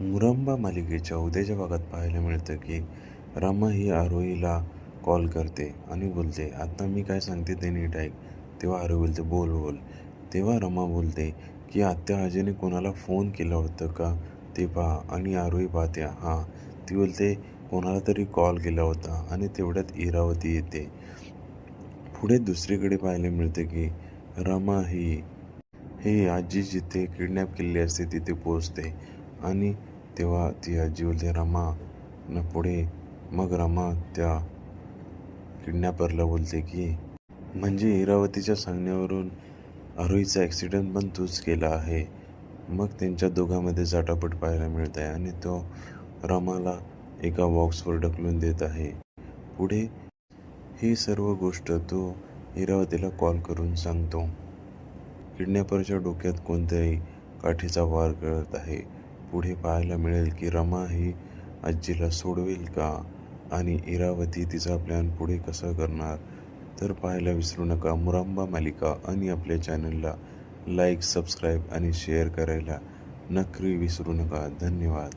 मुरंबा मालिकेच्या उद्याच्या भागात पाहायला मिळतं की रमा ही आरोहीला कॉल करते आणि बोलते आता मी काय सांगते ते नीट ऐक. तेव्हा आरोही बोलते बोल बोल. तेव्हा रमा बोलते की आत्या आजीने कोणाला फोन केला होतं का? ते पहा. आणि आरोही पाहते हां. ती बोलते कोणाला तरी कॉल केला होता आणि तेवढ्यात इरावती येते. पुढे दुसरीकडे पाहायला मिळते की रमा ही हे आजी जिथे किडनॅप केलेली असते तिथे पोचते आणि तेव्हा ती आजी बोलते रमा न पुढे मग रमा त्या किडनॅपरला बोलते की म्हणजे इरावतीच्या सांगण्यावरून आरोहीचा ॲक्सिडेंट पण तूच केला आहे. मग त्यांच्या दोघांमध्ये जाटापट पाहायला मिळत आहे आणि तो रमाला एका बॉक्सवर ढकलून देत आहे. पुढे ही सर्व गोष्ट तो इरावतीला कॉल करून सांगतो. किडनॅपरच्या डोक्यात कोणत्याही काठीचा वार करत आहे. पुढे पाहायला मिळेल की रमा ही आजीला सोडवेल का आणि इरावती तिचा प्लॅन पुढे कसा करणार? तर पाहायला विसरू नका. मुरांबा मालिका आणि आपल्या चॅनलला लाईक सबस्क्राईब आणि शेअर करायला नक्की विसरू नका. धन्यवाद.